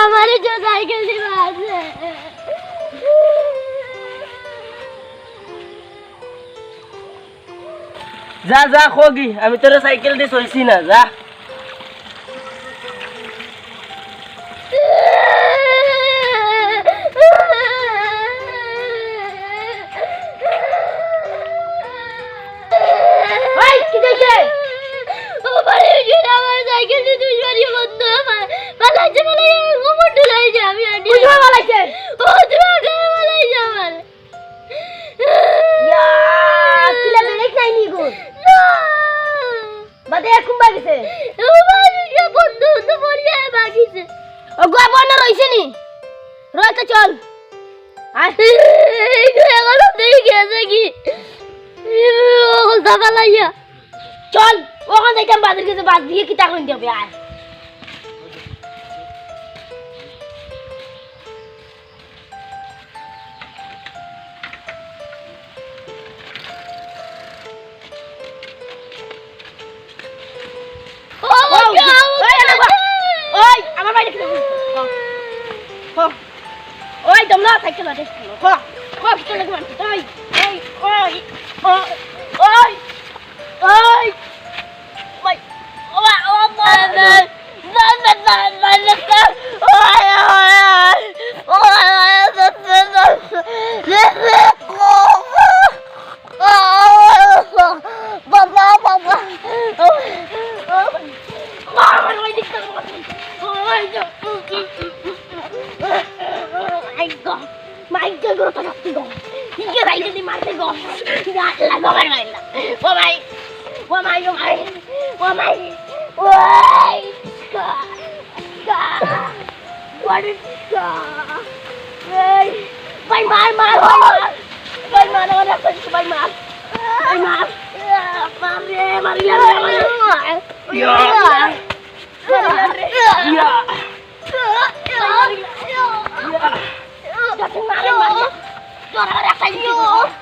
আমার যে সাইকেল আছে যা যা খোগি আমি তোর সাইকেল দিয়ে চলছি না যা। পালাইছে ও তুমি গায়ে পালাইছে আমার। ইয়া কিলা বেরেক নাই নি গো। বাদে একুম বাগিছে। ও বাড়ি গিয়ে বন্ধ বন্ধ পড়িয়ে বাগিছে। ও গোয়া বনা রইছে নি? রইতে চল। এগুলো দেখে গেছে কি? ও দাবালাইয়া চল ওখান থেকে বাদের কাছে বাদ দিয়ে কিতা কইন যাবে আয়। ও সাইকেল আটে হো হো কিতা লাগে মানছি ওই ওই ওই ওই ওই ওই ওই là của mày mày của mày của mày của mày của mày ôi cả cả quá đi cả ơi mày mày mày mày mày mày mày mày mày mày mày mày mày Maria, Maria, Maria. Ya. Ya. Ya. Ya. Ya. Ya.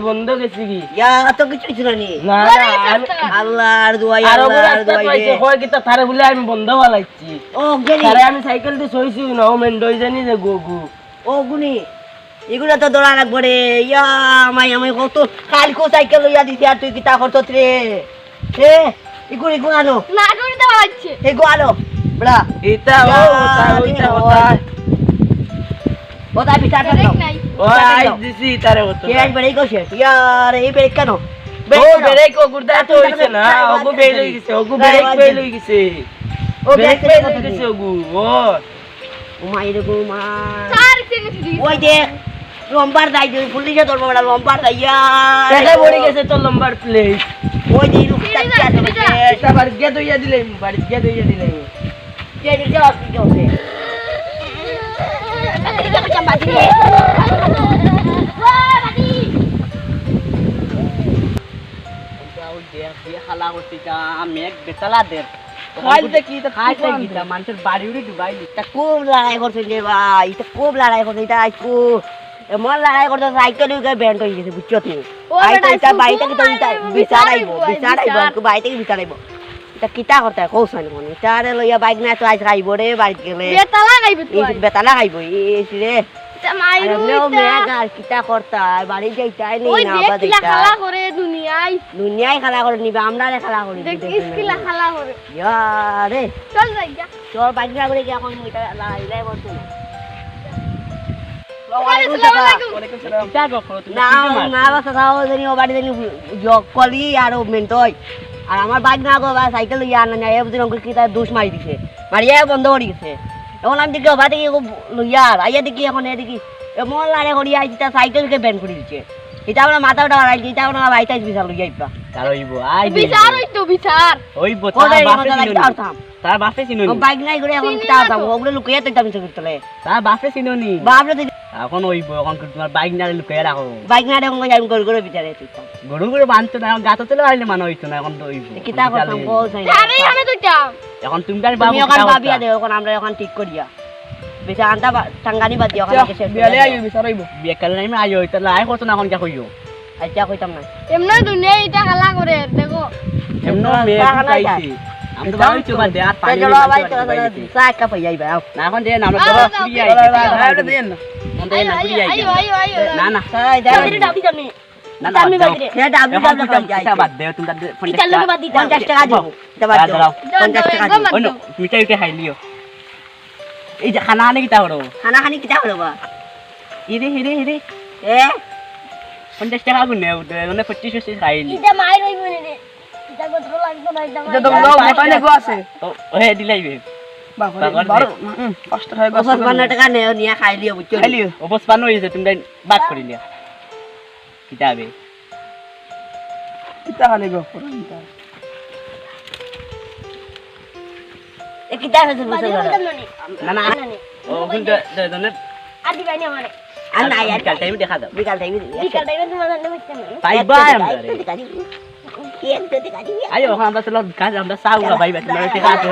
বন্ধ গেছি কি? এত কিছু ছিল নি। না না আমি আল্লাহ আর দুয়াই আর আল্লাহ আর রাস্তা দুয়াই থারে বলে আমি বন্ধ হলাইছি ও গেলি। আমি সাইকেল দিয়ে সইছি না ও জানি যে গোগু। ও গুনি এগুলা তো দৌড়া লাগবো রে। ইয়া আমাই কত কালকো সাইকেল লইয়া দিছি আর তুই কিতা করছত রে হে ইগুন ইগুন আনো। না করে দেওয়া হচ্ছে এগো আনো। বড়া ইতা ও তা ওইটা কথা ওটা বিচার কর ও আজ দিছি তারে কত কে আজ বেড়ে গেছে ইয়ার এই বেড়ে কেন? ও ব্রেক ও গুড়দা তো হইছে না। ওগু বেল হই গেছে ওগু ব্রেক ফেল হই গেছে। ও ব্রেক বেড়ে ফেল হই গেছে ওগু ও ও মাই রে গো মা চার দিই ওই যে লম্বার দাই যে পুলিশে ধরবো বড়া লম্বার দাই টাকা পড়ে গেছে তো লম্বার প্লেট ওই যে রুকটা কি বাড়ি গিয়ে দইয়া দিলে? বাড়ি গিয়ে দইয়া দিলে? যে যে হসপিটাল আছে মানুষের বাড়ি উড়ে ডুবাই তা খুব লড়াই করছে রে ভাই খুব লড়াই করছে এটা খুব এমন লড়াই করছে সাইকেল উঠে ব্যান্ড হয়ে গেছে বুঝছ তুমি? ও আই তো বেটা, এটা শুধু বাড়ি থেকে তো এটা মারবো, বিচারাইব বিচারাইবো, বিচারাইব বিচার। এটা কিতা করতে মনে তারে লইয়া বাইক না তো আজ খাইব রে বাড়িতে গেলে। তুই। বেতালা খাইব এই রে করতা করে দুনিয়ায় খেলা করে নিবে আমরা খেলা করি করে চল বাইক করে কি এখন আর ও মেন্টই আমার বাইক না গো সাইকেল বুঝি কি তার দুষ মারি দিছে। মারিয়া বন্ধ করে গেছে এখন আমি দেখি দেখি লইয়া আইয়া দেখি এখন এ দেখি এমন লাড়ে করি আইছি তার সাইকেলকে ব্যান করে দিচ্ছে এটা আমরা মাথা উঠা রাখি এটা আমরা বাইতে বিশাল লই যাইবা তার হইব আই বিচার হইতো বিচার। হইব তার মজা বাপে লাগি চিনুনি তারতাম তার বাপে চিনুনি বাইক নাই করে এখন। ওগুলো লুকিয়ে তো তার বাপরে এখন হইব এখন তোমার বাইক না লুকাই রাখো। বাইক না এখন আমি করে করে বিচারে গরু গরু বানতো না এখন গাতো তেলে হারিলে মানো হইতো না এখন তো কিতা করতাম বল চাই আরে আমি তুইতাম এখন তুমি তার বাবু ওখান ভাবিয়া দে ওখান আমরা ওখান ঠিক করিয়া। বেশি আনতা টাঙ্গানি বাদ বিয়ালে বিয়ে কালে লাই করতো না এখন কে কইও। আচ্ছা কইতাম না। এমনি দুনিয়া এটা খেলা করে দেখো। এমন মেয়ে আমি তো ভাবি চুবা দে আর পানি চলো ভাই চলো চা কাপ হই যাইবা না এখন দে না আমরা তো ফ্রি আই দাও, দাও, দাও, দেন না দে না ফ্রি আই আইও আইও আইও না না সাই দাও ডাবি ডাবি না না আমি বাদ দে এটা ডাবলি এখন যাই বাদ দে তুমি তার ইটার লগে বাদ 50 টাকা দিব এটা বাদ দাও দাও 50 টাকা দিব ওই মিঠাই উঠে খাই লিও এই যে খানা আনে কিতা হলো খানা খানি কিটা হলো বা হিরে হিরে হিরে এ পঞ্চাশ টাকা গুনে উঠে পঁচিশ পঁচিশ খাইলি এটা মায়ের এটা কত লাগতো না এটা এটা তো দাও মোটাই লাগো আছে ও হে দিলাই বে বাবার ওপর 50 টাকা নে দেখা দাও। বিকাল টাইম বিকাল টাইমে তোমার জানতে পারতাম না পাইবা আমরা কি একটু টাকা দিবি আyo আমরা চলো কাজ আমরা সাউরা ভাই আমরা ঠিক আছে